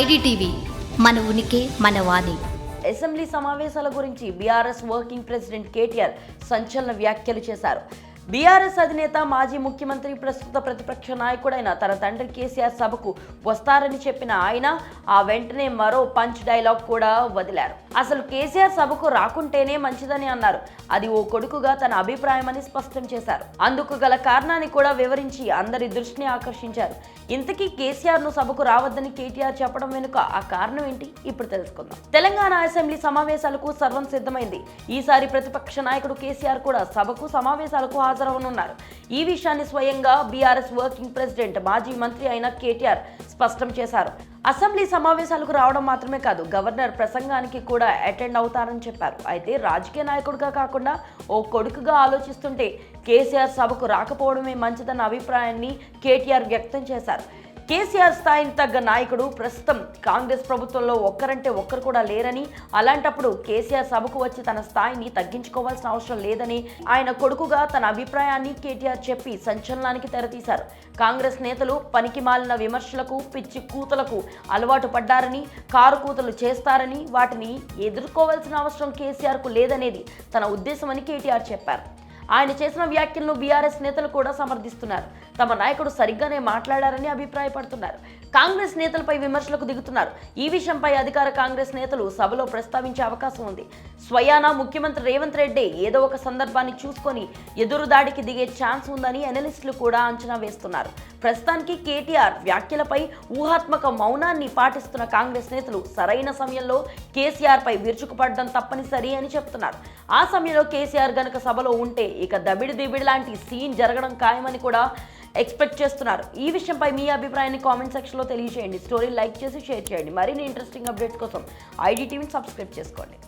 IDTV మన ఉనికి మన వాణి. అసెంబ్లీ సమావేశాల గురించి బీఆర్ఎస్ వర్కింగ్ ప్రెసిడెంట్ కేటీఆర్ సంచలన వ్యాఖ్యలు చేశారు. బీఆర్ఎస్ అధినేత మాజీ ముఖ్యమంత్రి ప్రస్తుత ప్రతిపక్ష నాయకుడైన తన తండ్రి కేసీఆర్ సభకు వస్తారని చెప్పిన ఆయన ఆ వెంటనే మరో పంచ్ డైలాగ్ కూడా వదిలారు. అసలు కేసీఆర్ సభకు రాకుంటేనే మంచిదని అన్నారు. అది ఓ కొడుకుగా తన అభిప్రాయమని స్పష్టం చేశారు. అందుకు గల కారణాన్ని కూడా వివరించి అందరి దృష్టిని ఆకర్షించారు. ఇంతకీ కేసీఆర్ను సభకు రావద్దని కేటీఆర్ చెప్పడం వెనుక ఆ కారణం ఏంటి? ఇప్పుడు తెలుసుకుందాం. తెలంగాణ అసెంబ్లీ సమావేశాలకు సర్వం సిద్ధమైంది. ఈసారి ప్రతిపక్ష నాయకుడు కేసీఆర్ కూడా సభకు సమావేశాలకు హాజరవనున్నారు. ఈ విషయాన్ని స్వయంగా బీఆర్ఎస్ వర్కింగ్ ప్రెసిడెంట్ మాజీ మంత్రి అయిన కేటీఆర్ స్పష్టం చేశారు. అసెంబ్లీ సమావేశాలకు రావడం మాత్రమే కాదు గవర్నర్ ప్రసంగానికి కూడా అటెండ్ అవుతారని చెప్పారు. అయితే రాజకీయ నాయకుడిగా కాకుండా ఓ కొడుకుగా ఆలోచిస్తుంటే కేసీఆర్ సభకు రాకపోవడమే మంచిదన్న అభిప్రాయాన్ని కేటీఆర్ వ్యక్తం చేశారు. కేసీఆర్ స్థాయిని తగ్గ నాయకుడు ప్రస్తుతం కాంగ్రెస్ ప్రభుత్వంలో ఒక్కరంటే ఒక్కరు కూడా లేరని అలాంటప్పుడు కేసీఆర్ సభకు వచ్చి తన స్థాయిని తగ్గించుకోవాల్సిన అవసరం లేదని ఆయన కొడుకుగా తన అభిప్రాయాన్ని కేటీఆర్ చెప్పి సంచలనానికి తెరతీశారు. కాంగ్రెస్ నేతలు పనికి మాలిన విమర్శలకు పిచ్చి కూతలకు అలవాటు పడ్డారని కారు కూతలు చేస్తారని వాటిని ఎదుర్కోవాల్సిన అవసరం కేసీఆర్కు లేదనేది తన ఉద్దేశమని కేటీఆర్ చెప్పారు. ఆయన చేసిన వ్యాఖ్యలను బీఆర్ఎస్ నేతలు కూడా సమర్థిస్తున్నారు. తమ నాయకుడు సరిగ్గానే మాట్లాడారని అభిప్రాయపడుతున్నారు. కాంగ్రెస్ నేతలపై విమర్శలకు దిగుతున్నారు. ఈ విషయంపై అధికార కాంగ్రెస్ నేతలు సభలో ప్రస్తావించే అవకాశం ఉంది. స్వయానా ముఖ్యమంత్రి రేవంత్ రెడ్డి ఏదో ఒక సందర్భాన్ని చూసుకొని ఎదురు దాడికి దిగే ఛాన్స్ ఉందని అనలిస్టులు కూడా అంచనా వేస్తున్నారు. ప్రస్తుతానికి కేటీఆర్ వ్యాఖ్యలపై ఊహాత్మక మౌనాన్ని పాటిస్తున్న కాంగ్రెస్ నేతలు సరైన సమయంలో కేసీఆర్ పై విరుచుకుపడడం తప్పనిసరి అని చెప్తున్నారు. ఆ సమయంలో కేసీఆర్ గనక సభలో ఉంటే ఇక దబిడి దిబిడి లాంటి సీన్ జరగడం ఖాయమని కూడా ఎక్స్పెక్ట్ చేస్తున్నారు. ఈ విషయంపై మీ అభిప్రాయాన్ని కామెంట్ సెక్షన్లో తెలియజేయండి స్టోరీ లైక్ చేసి షేర్ చేయండి. మరిన్ని ఇంట్రెస్టింగ్ అప్డేట్స్ కోసం ఐడి టీవీని సబ్స్క్రైబ్ చేసుకోండి.